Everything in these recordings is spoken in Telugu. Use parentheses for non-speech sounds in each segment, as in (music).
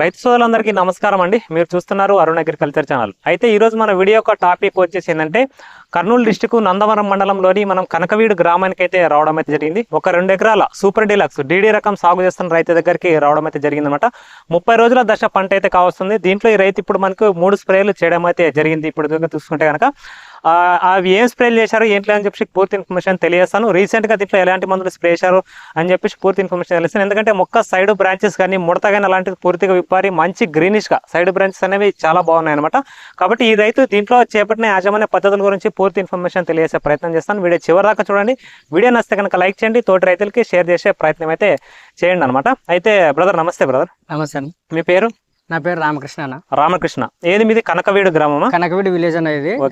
రైతు సోదరులందరికీ నమస్కారం అండి. మీరు చూస్తున్నారు అరుణ్ అగ్రికల్చర్ ఛానల్. అయితే ఈరోజు మన వీడియో యొక్క టాపిక్ వచ్చేసి ఏంటంటే కర్నూలు డిస్టిక్ నందవరం మండలంలోని మనం కనకవీడు గ్రామానికి అయితే రావడం అయితే జరిగింది. ఒక రెండు ఎకరాల సూపర్ డీలక్స్ డీడీ రకం సాగు చేస్తున్న రైతు దగ్గరికి రావడం అయితే జరిగిందన్నమాట. ముప్పై రోజుల దశ పంట అయితే కావస్తుంది. దీంట్లో ఈ రైతు ఇప్పుడు మనకు మూడు స్ప్రేలు చేయడం అయితే జరిగింది. ఇప్పుడు చూసుకుంటే కనుక అవి ఏం స్ప్రేలు చేశారు ఏంటి అని చెప్పి పూర్తి ఇన్ఫర్మేషన్ తెలియజేస్తాను. రీసెంట్గా దీంట్లో ఎలాంటి మందులు స్ప్రే చేశారు అని చెప్పేసి పూర్తి ఇన్ఫర్మేషన్ తెలియస్తాను ఎందుకంటే మొక్క సైడ్ బ్రాంచెస్ కానీ ముడత కానీ అలాంటిది పూర్తిగా విప్పారి మంచి గ్రీనిష్గా సైడ్ బ్రాంచెస్ అనేవి చాలా బాగున్నాయి అనమాట కాబట్టి ఈ రైతు దీంట్లో చేపట్టిన యాజమాన్య పద్ధతుల గురించి పూర్తి ఇన్ఫర్మేషన్ తెలియజేసే ప్రయత్నం చేస్తాను. వీడియో చివరి దాకా చూడండి. వీడియో నచ్చితే కనుక లైక్ చేయండి. తోటి రైతులకి షేర్ చేసే ప్రయత్నం అయితే చేయండి అనమాట అయితే బ్రదర్ నమస్తే బ్రదర్ నమస్తే మీ పేరు? నా పేరు రామకృష్ణ అన్న రామకృష్ణ. ఏది మీది? కనకవీడు గ్రామమా? కనకవిడి విలేజ్.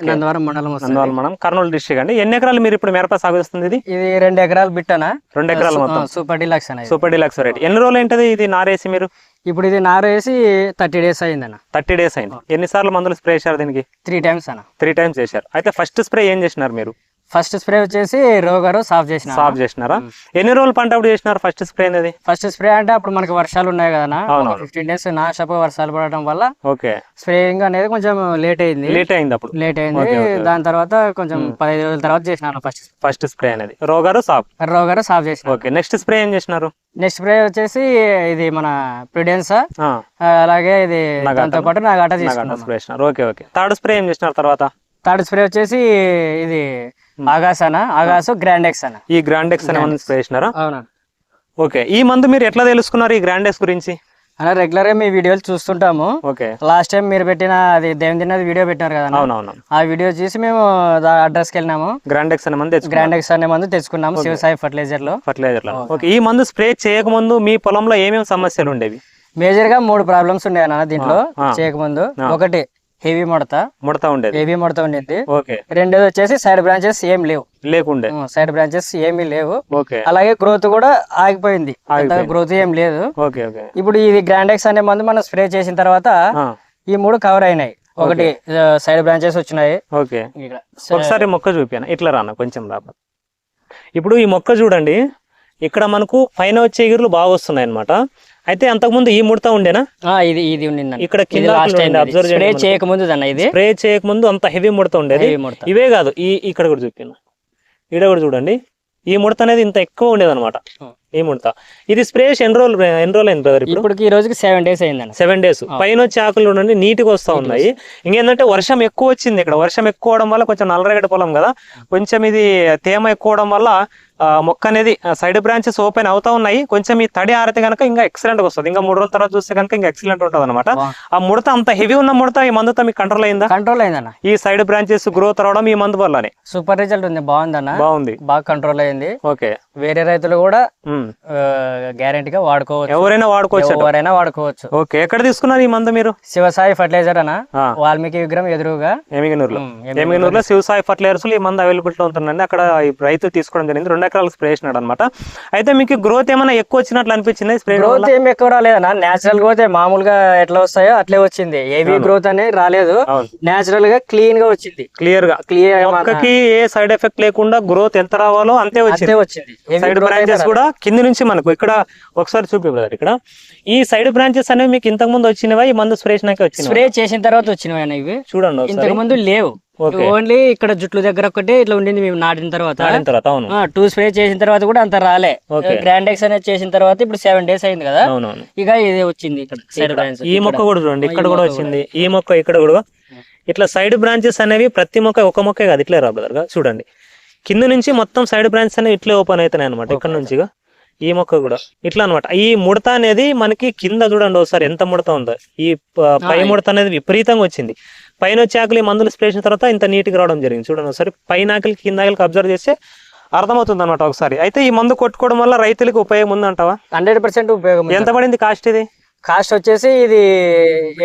నందవరం మండలం నందవరం కర్నూలు డిస్ట్రిక్ట్ అండి. ఎన్ని ఎకరాలు మీరు ఇప్పుడు మిరప సాగు చేస్తుంది ఇది? ఇది రెండు ఎకరాలు బిట్టనా? రెండు ఎకరాలు మొత్తం. సూపర్ డిలక్స్ అన్న ఇది. సూపర్ డిలక్స్ వెరైటీ ఎన్ని రోజులు ఏంటది ఇది నారేసి మీరు? ఇప్పుడు ఇది నారు వేసి థర్టీ డేస్ అయిందన్న. థర్టీ డేస్ అయింది. ఎన్నిసార్లు మందులు స్ప్రే చేశారు దీనికి? త్రీ టైమ్స్ అన్న. త్రీ టైమ్స్ చేశారు. అయితే ఫస్ట్ స్ప్రే ఏం చేసినారు మీరు? ఫస్ట్ స్ప్రే వచ్చేసి రోగారు సాఫ్ చేసిన సాఫ్ చేసినారా? ఎన్ని రోజులు పంట అప్పుడు చేసినారు ఫస్ట్ స్ప్రే అనేది? ఫస్ట్ స్ప్రే అంటే అప్పుడు మనకి వర్షాలు ఉన్నాయి కదా. ఫిఫ్టీన్ డేస్ నా షాప్ వర్షాలు పడడం వల్ల ఓకే. స్ప్రేయింగ్ అనేది కొంచెం లేట్ అయింది. లేట్ అయింది అప్పుడు. లేట్ అయింది. దాని తర్వాత కొంచెం పదిహేను రోజుల తర్వాత చేసినాను ఫస్ట్ ఫస్ట్ స్ప్రే అనేది. రోగారు సాఫ్. రోగారు సాఫ్ చేసిన ఓకే నెక్స్ట్ స్ప్రే ఏం చేసినారు? నెక్స్ట్ స్ప్రే వచ్చేసి ఇది మన ప్రిడెన్స్? అలాగే ఇది. దాంతో పాటు నాగాట చేసినారు. Okay okay. థర్డ్ స్ప్రే ఏం చేసినారు తర్వాత? థర్డ్ స్ప్రే వచ్చేసి ఇది ఆగాస్ అన్న ఆగాసు గ్రాండెక్స్ అన్న ఈ గ్రాండెక్స్ అనే మందు స్ప్రే చేసినారా అవునా ఓకే. ఈ మందు మీరు ఎట్లా తెలుసుకున్నారు ఈ గ్రాండెక్స్ గురించి? అన్న రెగ్యులర్గా మీ వీడియోలు చూస్తుంటాము. ఓకే. లాస్ట్ టైం మీరు పెట్టిన అది దేవుని వీడియో పెట్టినారు కదా. అవునవును. ఆ వీడియో చూసి మేము అడ్రస్కి వెళ్ళినాము. గ్రాండెక్స్ అనే మంది తెచ్చుకున్నారు గ్రాండెక్స్ అనే మందు తెచ్చుకున్నాము శివసాయి ఫర్టిలైజర్లో. ఫర్టిలైజర్లో. ఓకే. ఈ మందు స్ప్రే చేయకముందు మీ పొలంలో ఏమేమి సమస్యలు ఉండేవి? మేజర్గా మూడు ప్రాబ్లమ్స్ ఉన్నాయి అన్న దీంట్లో. చేయకముందు. ఒకటి హెవీ ముడత. ముడత ఉండేది. హెవీ ముడత ఉండింది. ఓకే. రెండోది వచ్చేసి సైడ్ బ్రాంచెస్ ఏం లేవు. లేకుండే. సైడ్ బ్రాంచెస్ ఏమీ లేవు. ఓకే. అలాగే గ్రోత్ కూడా ఆగిపోయింది. గ్రోత్ ఏం లేదు. Okay okay. ఇప్పుడు ఇది గ్రాండెక్స్ అనే మందు మనం స్ప్రే చేసిన తర్వాత ఈ మూడు కవర్ అయినాయి. ఒకటి సైడ్ బ్రాంచెస్ వచ్చినాయి. ఓకే. ఒకసారి మొక్క చూపాను ఇట్లా రాను? కొంచెం రాబ ఇప్పుడు ఈ మొక్క చూడండి. ఇక్కడ మనకు పైన వచ్చే ఎగురులు బాగా వస్తున్నాయి అనమాట అయితే అంతకుముందు ఈ ముడత ఉండేనా? ఇది ఇది ఉండింది ఇక్కడ కింద అబ్జర్వ్ స్ప్రే చేయక ముందు అన్న ఇది. స్ప్రే చేయకముందు అంత హెవీ ముడత ఉండేది. ఇవే కాదు ఈ ఇక్కడ కూడా చూపాను. ఈడ కూడా చూడండి. ఈ ముడత అనేది ఇంత ఎక్కువ ఉండేది అనమాట. ఈ ముడత ఇది స్ప్రే చేసి ఎన్ని రోజులు ఎన్ని రోజులు అయింది బ్రదర్ ఇప్పుడు? ఈ రోజుకి సెవెన్ డేస్ అయిందన్న సెవెన్ డేస్ పైన వచ్చే ఆకులు చూడండి నీట్గా వస్తూ ఉన్నాయి. ఇంకేంటంటే వర్షం ఎక్కువ వచ్చింది ఇక్కడ. వర్షం ఎక్కువ అవడం వల్ల కొంచెం నల్లరేగడి పొలం కదా. కొంచెం ఇది తేమ ఎక్కువ అవడం వల్ల మొక్క అనేది సైడ్ బ్రాంచెస్ ఓపెన్ అవుతా ఉన్నాయి. కొంచెం ఈ తడి ఆరితే కనుక ఇంకా ఎక్సలెంట్ వస్తుంది. ఇంకా మూడు రోజుల తర్వాత చూస్తే కనుక ఇంకా ఎక్సలెంట్ ఉంటుంది అనమాట. ఆ ముడత అంత హెవీ ఉన్న ముడత ఈ మందుతో మీకు కంట్రోల్ అయిందా? కంట్రోల్ అయిందన్న. ఈ సైడ్ బ్రాంచెస్ గ్రోత్ రావడం ఈ మందు వల్లనే. సూపర్ రిజల్ట్ ఉంది. బాగుందన్న. బాగుంది. బాగా కంట్రోల్ అయింది. ఓకే వేరే రైతులు కూడా. గ్యారెంటీగా వాడుకోవచ్చు. ఎవరైనా వాడుకోవచ్చు ఎవరైనా వాడుకోవచ్చు. ఓకే ఎక్కడ తీసుకున్నారు ఈ మందు మీరు? శివసాయి ఫర్టిలైజర్ అన్న. వాల్మీకి విగ్రహం ఎదురుగా. ఎమిగనూరులో ఎమిగనూరులో శివసాయి ఫర్టిలైజర్స్ ఈ మందు అవైలబిలిటీ ఉంటుందండి అక్కడ ఈ రైతు తీసుకోవడం జరిగింది. రెండు ఎకరాలకు స్ప్రే చేసినాడు అనమాట అయితే మీకు గ్రోత్ ఏమైనా ఎక్కువ వచ్చినట్లు అనిపించింది స్ప్రే గ్రోత్ ఏం ఎక్కువ రాలేదన్న. నేచురల్ గ్రోత్ మామూలుగా ఎట్లా వస్తాయో అట్లే వచ్చింది. ఏవి గ్రోత్ అనేది రాలేదు. నేచురల్గా క్లీన్గా వచ్చింది. క్లియర్గా. క్లియర్ ఏ సైడ్ ఎఫెక్ట్ లేకుండా గ్రోత్ ఎంత రావాలో అంతే వచ్చింది. సైడ్ బ్రాంచెస్ కూడా కింద నుంచి మనకు ఇక్కడ ఒకసారి చూపి బ్రదర్ ఇక్కడ. ఈ సైడ్ బ్రాంచెస్ అనేవి మీకు ఇంతకు ముందు వచ్చినవా? ఈ మందు స్ప్రే చేసినాక వచ్చినవా? స్ప్రే చేసిన తర్వాత వచ్చినవి ఇవి. చూడండి ఇంతకు ముందు లేవు. ఓన్లీ ఇక్కడ జుట్ల దగ్గర ఒకటి ఇట్లా ఉండింది మేము నాటిన తర్వాత. టూ స్ప్రే చేసిన తర్వాత కూడా అంత రాలే. గ్రాండెక్స్ అనేది చేసిన తర్వాత ఇప్పుడు సెవెన్ డేస్ అయింది కదా. ఇక ఇది వచ్చింది ఈ మొక్క కూడా చూడండి ఇక్కడ కూడా వచ్చింది. ఈ మొక్క ఇక్కడ కూడా. ఇట్లా సైడ్ బ్రాంచెస్ అనేవి ప్రతి మొక్క ఒక మొక్కే కాదు. ఇట్లే రా చూడండి. కింద నుంచి మొత్తం సైడ్ బ్రాంచెస్ అనేవి ఇట్లే ఓపెన్ అవుతున్నాయి అనమాట ఇక్కడ నుంచి. ఈ మొక్క కూడా. ఇట్లా అనమాట ఈ ముడత అనేది మనకి కింద చూడండి ఒకసారి ఎంత ముడత ఉందో. ఈ ప- ముడత అనేది విపరీతంగా వచ్చింది. పైన వచ్చే ఆకులు ఈ మందులు స్ప్రే చేసిన తర్వాత ఇంత నీట్గా రావడం జరిగింది. చూడండి ఒకసారి. పైన ఆకులు కింద ఆకులకి అబ్జర్వ్ చేస్తే అర్థమవుతుంది అనమాట ఒకసారి. అయితే ఈ మందు కొట్టుకోవడం వల్ల రైతులకు ఉపయోగం ఉందంటావా? హండ్రెడ్ పర్సెంట్ ఉపయోగం. ఎంత పడింది కాస్ట్ ఇది? కాస్ట్ వచ్చేసి ఇది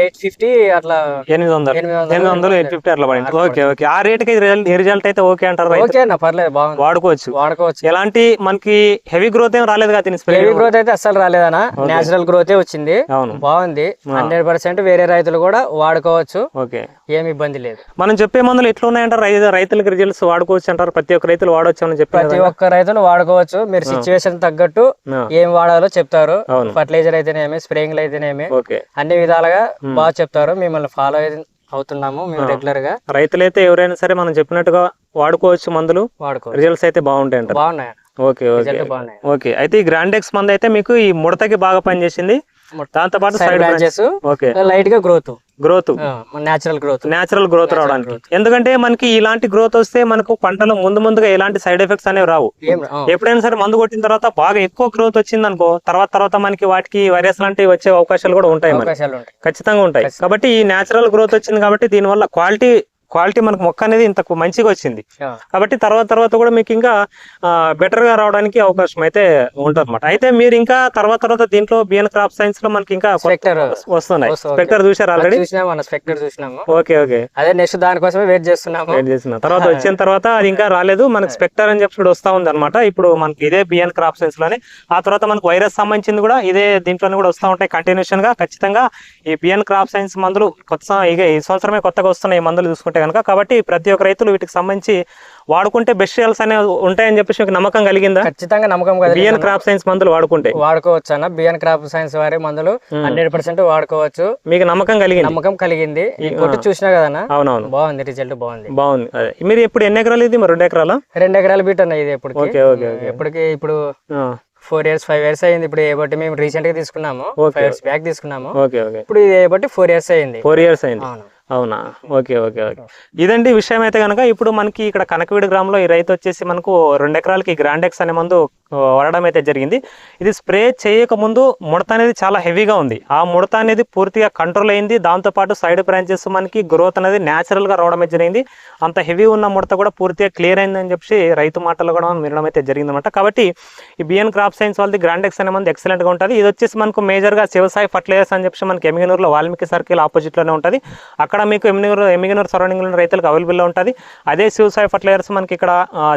ఎయిట్ ఫిఫ్టీ అట్లా ఎనిమిది వందలు. ఎనిమిది వందలు, ఎయిట్ ఫిఫ్టీ అట్లా పడింది. Okay okay. ఆ రేట్కి రిజల్ట్ అయితే ఓకే అంటారు ఓకే అన్న పర్లేదు బాగుంది. వాడుకోవచ్చు. వాడుకోవచ్చు. ఎలాంటి మనకి హెవీ గ్రోత్ ఏం రాలేదు కదా హెవీ గ్రోత్ అయితే అస్సలు రాలేదన్న. నేచురల్ గ్రోత్ వచ్చింది. అవును. బాగుంది. హండ్రెడ్ పర్సెంట్ వేరే రైతులు కూడా వాడుకోవచ్చు. ఓకే. ఏమి ఇబ్బంది లేదు. మనం చెప్పే మందులు ఎట్లా ఉన్నాయంటారు రైతులకు రిజల్ట్స్ వాడుకోవచ్చు అంటారు. ప్రతి ఒక్క రైతులు వాడవచ్చు అని చెప్పి ప్రతి ఒక్క రైతులు వాడుకోవచ్చు. మీరు సిచ్యువేషన్ తగ్గట్టు. ఏం వాడాలో చెప్తారు. ఫర్టిలైజర్ అయితేనేమి స్ప్రేయింగ్ అయితేనేమి ఓకే. అన్ని విధాలుగా బాగా చెప్తారు. మిమ్మల్ని ఫాలో అవుతున్నాము మేము రెగ్యులర్గా. రైతులైతే ఎవరైనా సరే మనం చెప్పినట్టుగా వాడుకోవచ్చు మందులు. వాడుకోవచ్చు. రిజల్ట్స్ అయితే బాగుంటాయి బాగున్నాయి ఓకే ఓకే. ఓకే. అయితే ఈ గ్రాండెక్స్ మందు అయితే మీకు ఈ ముడతకి బాగా పనిచేసింది. దాంతో పాటు సైడ్ బ్రాంచెస్ ఓకే. లైట్గా growth. Growth. Natural growth natural growth రావడానికి. ఎందుకంటే మనకి ఇలాంటి గ్రోత్ వస్తే మనకు పంటలో ముందు ముందుగా ఎలాంటి సైడ్ ఎఫెక్ట్స్ అనేవి రావు. ఎప్పుడైనా సరే మందు కొట్టిన తర్వాత బాగా ఎక్కువ గ్రోత్ వచ్చింది అనుకో తర్వాత తర్వాత మనకి వాటికి వైరస్ లాంటివి వచ్చే అవకాశాలు కూడా ఉంటాయి ఖచ్చితంగా ఉంటాయి. కాబట్టి ఈ నేచురల్ గ్రోత్ వచ్చింది కాబట్టి దీనివల్ల క్వాలిటీ క్వాలిటీ మనకు మొక్క అనేది ఇంత మంచిగా వచ్చింది. కాబట్టి తర్వాత తర్వాత కూడా మీకు ఇంకా బెటర్గా రావడానికి అవకాశం అయితే ఉంటుంది అనమాట అయితే మీరు ఇంకా తర్వాత తర్వాత దీంట్లో బిఎన్ క్రాప్ సైన్స్లో మనకి ఇంకా వస్తున్నాయి. స్పెక్టర్ చూసారు ఆల్రెడీ స్పెక్టర్ చూసినాము. Okay okay. అదే నెక్స్ట్ దానికోసమే వెయిట్ చేస్తున్నాము. వెయిట్ చేసిన తర్వాత (laughs) వచ్చిన తర్వాత అది ఇంకా రాలేదు. మనకి స్పెక్టర్ అని చెప్పి వస్తా ఉంది అనమాట ఇప్పుడు మనకి ఇదే బిఎన్ క్రాప్ సైన్స్లోనే. ఆ తర్వాత మనకు వైరస్ సంబంధించింది కూడా ఇదే దీంట్లోనే కూడా వస్తూ ఉంటాయి కంటిన్యూషన్గా. ఖచ్చితంగా ఈ బిఎన్ క్రాప్ సైన్స్ మందులు కొత్త ఇక ఈ సంవత్సరమే కొత్తగా వస్తున్నాయి ఈ మందులు చూసుకుంటే కనుక కాబట్టి ప్రతి ఒక్క రైతులు వీటికి సంబంధించి వాడుకుంటే బెస్ట్ రిజల్ట్స్ అనేవి ఉంటాయని చెప్పేసి మీకు నమ్మకం కలిగిందా? ఖచ్చితంగా నమ్మకం కదా బిఎన్ క్రాప్ సైన్స్ మందులు వాడుకుంటే. వాడుకోవచ్చు అన్న. బిఎన్ క్రాప్ సైన్స్ వారి మందులు హండ్రెడ్ పర్సెంట్ వాడుకోవచ్చు. మీకు నమ్మకం కలిగింది. నమ్మకం కలిగింది. ఈ కొట్టు చూసినా కదన్నా అవునవును. బాగుంది. రిజల్ట్ బాగుంది. బాగుంది. అదే. మీరు ఇప్పుడు ఎన్ని ఎకరాలు ఇది? మరి రెండు ఎకరాలా? రెండు ఎకరాల బీట్ అన్న ఇది ఎప్పటికి. ఓకే ఓకే ఎప్పటికి ఇప్పుడు ఫోర్ ఇయర్స్ ఫైవ్ ఇయర్స్ అయింది. ఇప్పుడు ఏ బట్టి మేము రీసెంట్గా తీసుకున్నాము. ఫైవ్ ఇయర్స్ బ్యాక్ తీసుకున్నాము. ఇప్పుడు ఇది ఏ బట్టి ఫోర్ ఇయర్స్ అయింది. ఫోర్ ఇయర్స్ అయింది. అవును? Okay okay okay. ఇదండి విషయం అయితే కనుక ఇప్పుడు మనకి ఇక్కడ కనకవీడు గ్రామంలో ఈ రైతు వచ్చేసి మనకు రెండు ఎకరాలకి గ్రాండెక్స్ అనే మందు వాడడం అయితే జరిగింది. ఇది స్ప్రే చేయక ముందు ముడత అనేది చాలా హెవీగా ఉంది. ఆ ముడత అనేది పూర్తిగా కంట్రోల్ అయింది. దాంతోపాటు సైడ్ బ్రాంచెస్ మనకి గ్రోత్ అనేది natural గా రావడం అయితే జరిగింది. అంత హెవీ ఉన్న ముడత కూడా పూర్తిగా క్లియర్ అయిందని చెప్పి రైతు మాటలు కూడా మనం వినడం అయితే జరిగింది అనమాట కాబట్టి ఈ బిఎన్ క్రాప్ సైన్స్ వాళ్ళది గ్రాండెక్స్ అనే మంది excellent గా ఉంటుంది. ఇది వచ్చేసి మనకు మేజర్గా శివసాయి ఫర్టిలైజర్స్ అని చెప్పి మనకి ఎమిగనూరులో వాల్మీకి సర్కిల్ ఆపోజిట్లోనే ఉంటుంది. అక్కడ మీకు ఎమిగనూరు ఎమిగనూరు సరౌండింగ్లో రైతులకు అవైలబుల్లో ఉంటుంది. అదే శివసాయి ఫర్టిలైజర్స్ మనకి ఇక్కడ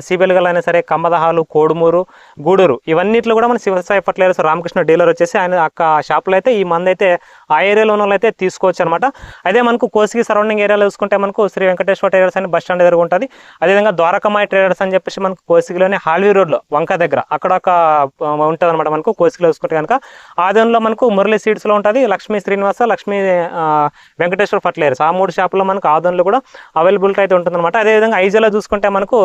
సిబెల్గల్ అయినా సరే కమ్మదహాలు కోడుమూరు గూడూరు ఇవన్నిట్లో కూడా మన శివసాయి ఫర్టిలైజర్స్ రామకృష్ణ డీలర్ వచ్చేసి ఆయన అక్క షాప్లో అయితే ఈ మంది అయితే ఆ ఏరియాలో ఉన్న అయితే తీసుకోవచ్చు అనమాట అదే మనకు కోసికి సరౌండింగ్ ఏరియాలో చూసుకుంటే మనకు శ్రీ వెంకటేశ్వర ట్రేడర్స్ అని బస్ స్టాండ్ దగ్గర ఉంటుంది. అదేవిధంగా ద్వారకమాయ ట్రేడర్స్ అని చెప్పేసి మనకు కోసికిలోనే హాల్వీ రోడ్లో వంక దగ్గర అక్కడ ఒక ఉంటుంది అనమాట మనకు కోసికిలో చూసుకుంటే కనుక. ఆదంలో మనకు మురళి సీడ్స్లో ఉంటుంది లక్ష్మీ శ్రీనివాస లక్ష్మీ వెంకటేశ్వర ఫర్టిలైజర్స్ ఆ మూడు షాపుల్లో మనకు ఆదంలో కూడా అవైలబిలిటీ అయితే ఉంటుందన్నమాట. అదేవిధంగా ఐజాలో చూసుకుంటే మనకు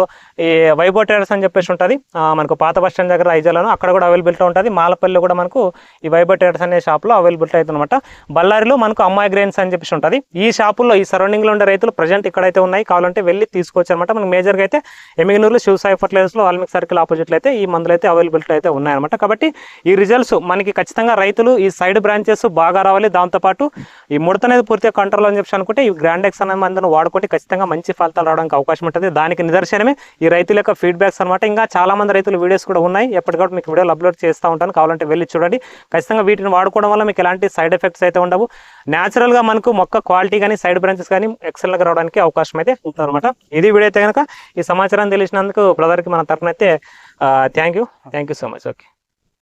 ఈ వైబో ట్రేడర్స్ అని చెప్పేసి ఉంటుంది. మనకు పాత బస్ స్టాండ్ దగ్గర ఐజాలోను అక్కడ కూడా అవైలబిలిటీ ఉంటుంది. మాలపల్లిలో కూడా మనకు ఈ వైబో ట్రేడర్స్ అనే షాప్లో అవైలబిలిటీ అవుతుంది అనమాట బళ్ళారిలో మనకు అమ్మాయి గ్రెయిన్స్ అని చెప్పేసి ఉంటుంది. ఈ షాపుల్లో ఈ సరౌండింగ్లో ఉండే రైతులు ప్రజెంట్ ఇక్కడైతే ఉన్నాయి. కావాలంటే వెళ్ళి తీసుకోవచ్చు అనమాట మనకు మేజర్గా అయితే ఎమిగనూరులో శివ సాయి ఫర్టిలైజర్స్లో వాల్మీకి సర్కిల్ ఆపోజిట్లో అయితే ఈ మందులు అయితే అవైలబిలిటీ అయితే ఉన్నాయన్నమాట. కాబట్టి ఈ రిజల్ట్స్ మనకి ఖచ్చితంగా రైతులు ఈ సైడ్ బ్రాంచెస్ బాగా రావాలి. దాంతోపాటు ఈ ముడత అనేది పూర్తిగా కంట్రోల్ అని చెప్పి అనుకుంటే ఈ గ్రాండెక్స్ అనే మందును వాడుకుంటే ఖచ్చితంగా మంచి ఫలితాలు రావడానికి అవకాశం ఉంటుంది. దానికి నిదర్శనమే ఈ రైతుల యొక్క ఫీడ్బ్యాక్స్ అనమాట ఇంకా చాలా మంది వీడియోస్ కూడా ఉన్నాయి. ఎప్పటికప్పుడు మీకు వీడియోలు అప్లోడ్ చేస్తూ ఉంటాను. కావాలంటే వెళ్ళి చూడండి. ఖచ్చితంగా వీటిని వాడుకోవడం వల్ల మీకు ఎలాంటి సైడ్ ఎఫెక్ట్స్ అయితే ఉండవు. న్యాచురల్గా మనకు మొక్క క్వాలిటీ కానీ సైడ్ బ్రాంచెస్ కానీ ఎక్సెల్గా రావడానికి అవకాశం అయితే ఉంటుంది అనమాట ఇది వీడియో అయితే కనుక ఈ సమాచారం తెలిసినందుకు బ్రదర్కి మన తరఫున అయితే thank you thank you so much okay